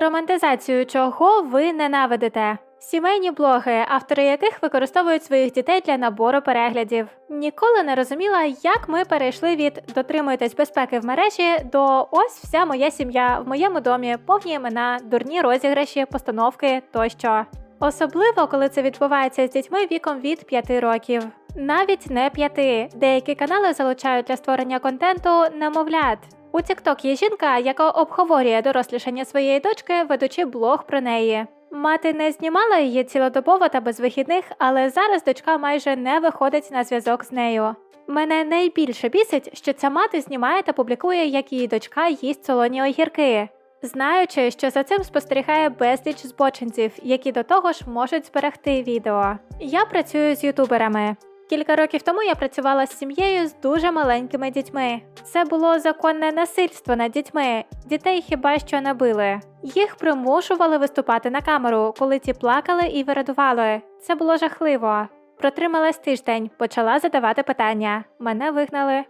Романтизацію чого ви ненавидите? Сімейні блоги, автори яких використовують своїх дітей для набору переглядів. Ніколи не розуміла, як ми перейшли від дотримуйтесь безпеки в мережі до ось вся моя сім'я в моєму домі, повні імена, дурні розіграші, постановки тощо. Особливо, коли це відбувається з дітьми віком від 5 років. Навіть не 5. Деякі канали залучають для створення контенту немовлят. У TikTok є жінка, яка обговорює дорослішання своєї дочки, ведучи блог про неї. Мати не знімала її цілодобово та без вихідних, але зараз дочка майже не виходить на зв'язок з нею. Мене найбільше бісить, що ця мати знімає та публікує, як її дочка їсть солоні огірки, знаючи, що за цим спостерігає безліч збочинців, які до того ж можуть зберегти відео. Я працюю з ютуберами. Кілька років тому я працювала з сім'єю з дуже маленькими дітьми. Це було законне насильство над дітьми. Дітей хіба що не били. Їх примушували виступати на камеру, коли ті плакали і вирадували. Це було жахливо. Протрималась тиждень, почала задавати питання. Мене вигнали.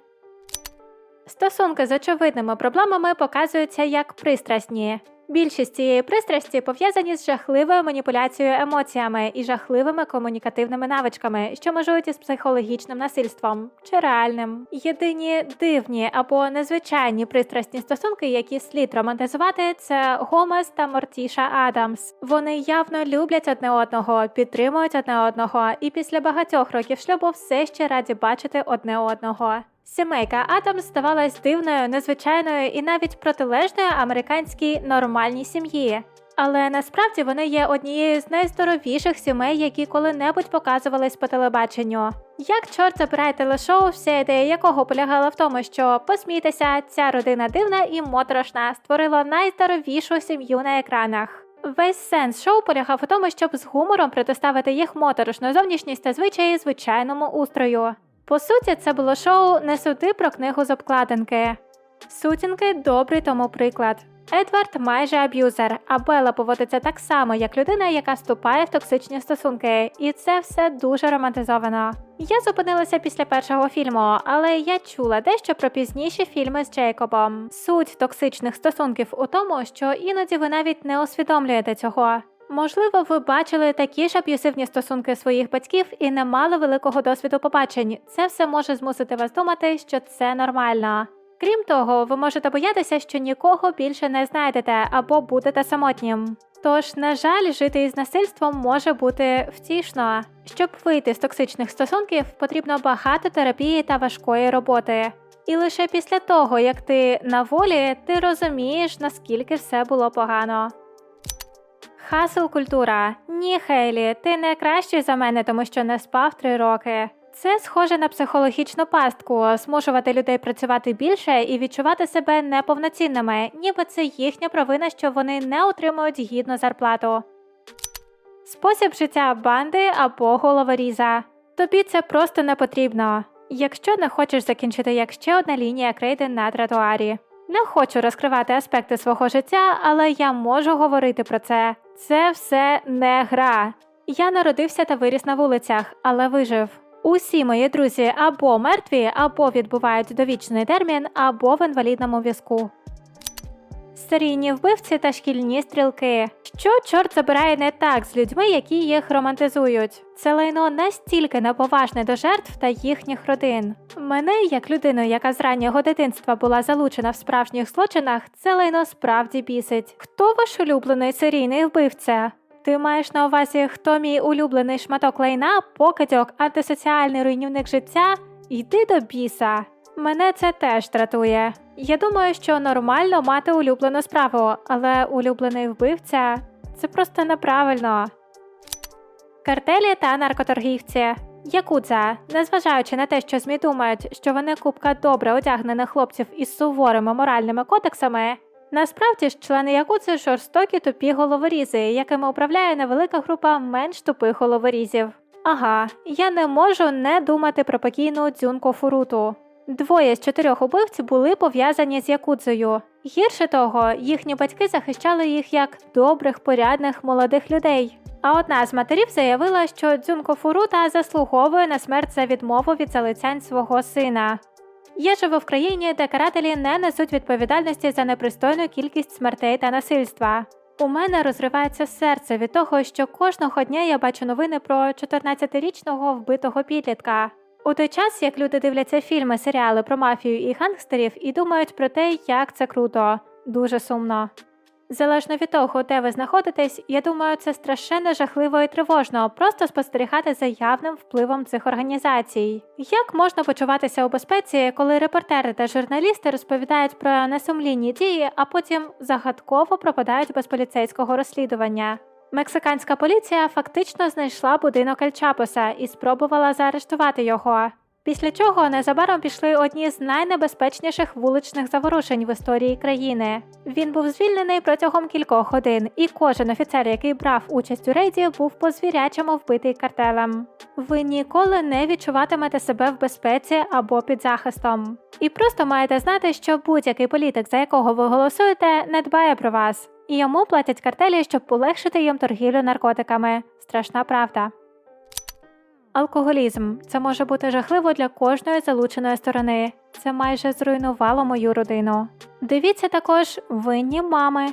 Стосунки з очевидними проблемами показуються як пристрасні. Більшість цієї пристрасті пов'язані з жахливою маніпуляцією емоціями і жахливими комунікативними навичками, що межують із психологічним насильством чи реальним. Єдині дивні або незвичайні пристрасні стосунки, які слід романтизувати, це Гомес та Мортіша Адамс. Вони явно люблять одне одного, підтримують одне одного, і після багатьох років шлюбу все ще раді бачити одне одного. Сімейка Адамс здавалась дивною, незвичайною і навіть протилежною американській нормальній сім'ї. Але насправді вони є однією з найздоровіших сімей, які коли-небудь показувались по телебаченню. Як чорт забирає телешоу, вся ідея якого полягала в тому, що посмійтеся, ця родина дивна і моторошна створила найздоровішу сім'ю на екранах. Весь сенс шоу полягав у тому, щоб з гумором протиставити їх моторошну зовнішність та звичаї звичайному устрою. По суті, це було шоу Не суди про книгу з обкладинки. Сутінки добрий тому приклад. Едвард майже аб'юзер, а Белла поводиться так само, як людина, яка вступає в токсичні стосунки, і це все дуже романтизовано. Я зупинилася після першого фільму, але я чула дещо про пізніші фільми з Джейкобом. Суть токсичних стосунків у тому, що іноді ви навіть не усвідомлюєте цього. Можливо, ви бачили такі ж аб'юсивні стосунки своїх батьків і не мали великого досвіду побачень. Це все може змусити вас думати, що це нормально. Крім того, ви можете боятися, що нікого більше не знайдете або будете самотнім. Тож, на жаль, жити із насильством може бути втішно. Щоб вийти з токсичних стосунків, потрібно багато терапії та важкої роботи. І лише після того, як ти на волі, ти розумієш, наскільки все було погано. Хасл культура. Ні, Хейлі, ти не кращий за мене, тому що не спав три роки. Це схоже на психологічну пастку, змушувати людей працювати більше і відчувати себе неповноцінними, ніби це їхня провина, що вони не отримують гідну зарплату. Спосіб життя банди або головоріза. Тобі це просто не потрібно. Якщо не хочеш закінчити як ще одна лінія крейди на тротуарі. Не хочу розкривати аспекти свого життя, але я можу говорити про це. Це все не гра. Я народився та виріс на вулицях, але вижив. Усі мої друзі або мертві, або відбувають довічний термін, або в інвалідному візку. Серійні вбивці та шкільні стрілки. Що чорт забирає не так з людьми, які їх романтизують? Це лайно настільки неповажне до жертв та їхніх родин. Мене, як людину, яка з раннього дитинства була залучена в справжніх злочинах, це лайно справді бісить. Хто ваш улюблений серійний вбивця? Ти маєш на увазі, хто мій улюблений шматок лайна, покидьок, антисоціальний руйнівник життя? Йди до біса. Мене це теж дратує. Я думаю, що нормально мати улюблену справу, але улюблений вбивця це просто неправильно. Картелі та наркоторгівці. Якудза, незважаючи на те, що ЗМІ думають, що вони купка добре одягнених хлопців із суворими моральними кодексами, насправді ж члени Якудзи жорстокі тупі головорізи, якими управляє невелика група менш тупих головорізів. Ага, я не можу не думати про покійну дзюнко фуруту. Двоє з чотирьох убивців були пов'язані з Якудзою. Гірше того, їхні батьки захищали їх як добрих, порядних молодих людей. А одна з матерів заявила, що Дзюнко Фурута заслуговує на смерть за відмову від залицянь свого сина. Я живу в країні, де карателі не несуть відповідальності за непристойну кількість смертей та насильства. У мене розривається серце від того, що кожного дня я бачу новини про 14-річного вбитого підлітка. У той час, як люди дивляться фільми, серіали про мафію і гангстерів і думають про те, як це круто, дуже сумно. Залежно від того, де ви знаходитесь, я думаю, це страшенно жахливо і тривожно просто спостерігати за явним впливом цих організацій. Як можна почуватися у безпеці, коли репортери та журналісти розповідають про несумлінні дії, а потім загадково пропадають без поліцейського розслідування? Мексиканська поліція фактично знайшла будинок Ельчапоса і спробувала заарештувати його. Після чого незабаром пішли одні з найнебезпечніших вуличних заворушень в історії країни. Він був звільнений протягом кількох годин, і кожен офіцер, який брав участь у рейді, був по звірячому вбитий картелем. Ви ніколи не відчуватимете себе в безпеці або під захистом. І просто маєте знати, що будь-який політик, за якого ви голосуєте, не дбає про вас, і йому платять картелі, щоб полегшити їм торгівлю наркотиками. Страшна правда. Алкоголізм це може бути жахливо для кожної залученої сторони. Це майже зруйнувало мою родину. Дивіться також винні мами.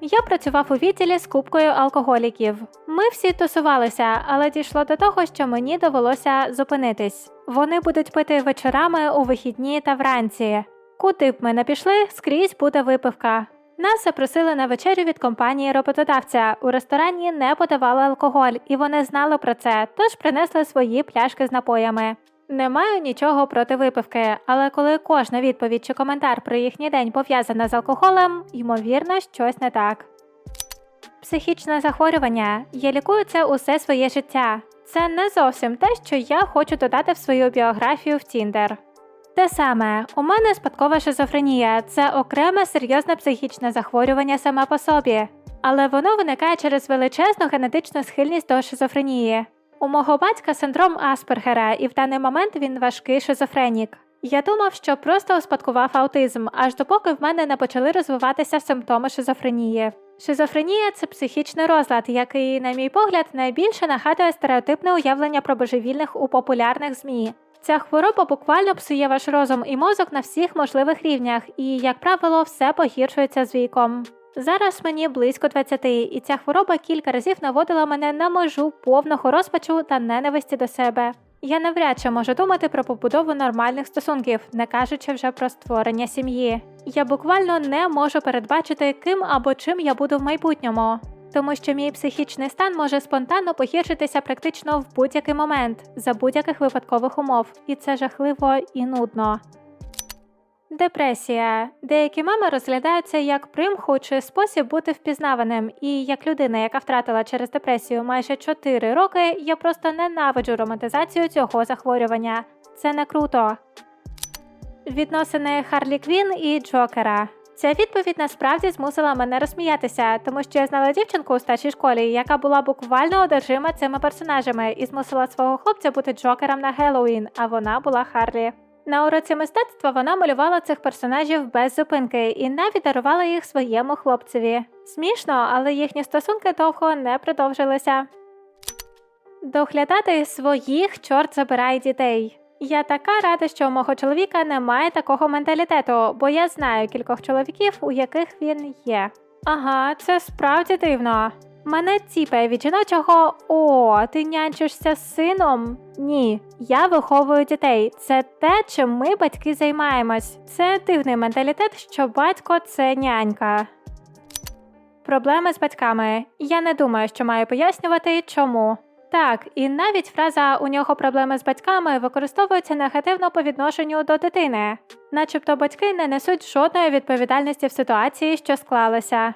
Я працював у відділі з купкою алкоголіків. Ми всі тусувалися, але дійшло до того, що мені довелося зупинитись. Вони будуть пити вечорами у вихідні та вранці. Куди б ми не пішли, скрізь буде випивка. Нас запросили на вечерю від компанії роботодавця. У ресторані не подавали алкоголь, і вони знали про це, тож принесли свої пляшки з напоями. Не маю нічого проти випивки, але коли кожна відповідь чи коментар про їхній день пов'язана з алкоголем, ймовірно, щось не так. Психічне захворювання. Я лікую це усе своє життя. Це не зовсім те, що я хочу додати в свою біографію в Тіндер. Те саме, у мене спадкова шизофренія це окреме серйозне психічне захворювання саме по собі, але воно виникає через величезну генетичну схильність до шизофренії. У мого батька синдром Аспергера, і в даний момент він важкий шизофренік. Я думав, що просто успадкував аутизм, аж допоки в мене не почали розвиватися симптоми шизофренії. Шизофренія це психічний розлад, який, на мій погляд, найбільше нагадує стереотипне уявлення про божевільних у популярних ЗМІ. Ця хвороба буквально псує ваш розум і мозок на всіх можливих рівнях, і, як правило, все погіршується з віком. Зараз мені близько 20, і ця хвороба кілька разів наводила мене на межу повного розпачу та ненависті до себе. Я навряд чи можу думати про побудову нормальних стосунків, не кажучи вже про створення сім'ї. Я буквально не можу передбачити, ким або чим я буду в майбутньому тому що мій психічний стан може спонтанно погіршитися практично в будь-який момент за будь-яких випадкових умов, і це жахливо і нудно. Депресія. Деякі мами розглядаються як примху чи спосіб бути впізнаваним, і як людина, яка втратила через депресію майже 4 роки, я просто ненавиджу романтизацію цього захворювання. Це не круто. Відносини Харлі Квін і Джокера. Ця відповідь насправді змусила мене розсміятися, тому що я знала дівчинку у старшій школі, яка була буквально одержима цими персонажами і змусила свого хлопця бути Джокером на Геловін, а вона була Харлі. На уроці мистецтва вона малювала цих персонажів без зупинки і навіть дарувала їх своєму хлопцеві. Смішно, але їхні стосунки довго не продовжилися. Доглядати своїх чорт забирає дітей. Я така рада, що у мого чоловіка немає такого менталітету, бо я знаю кількох чоловіків, у яких він є. Ага, це справді дивно. Мене ціпає від жіночого о, ти нянчишся з сином? Ні, я виховую дітей. Це те, чим ми батьки займаємось. Це дивний менталітет, що батько це нянька. Проблеми з батьками. Я не думаю, що маю пояснювати, чому. Так, і навіть фраза у нього проблеми з батьками використовується негативно по відношенню до дитини, начебто батьки не несуть жодної відповідальності в ситуації, що склалася.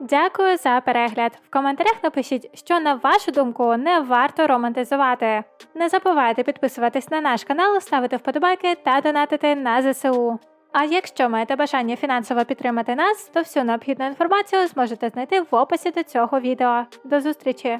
Дякую за перегляд. В коментарях напишіть, що на вашу думку не варто романтизувати. Не забувайте підписуватись на наш канал, ставити вподобайки та донатити на ЗСУ. А якщо маєте бажання фінансово підтримати нас, то всю необхідну інформацію зможете знайти в описі до цього відео. До зустрічі!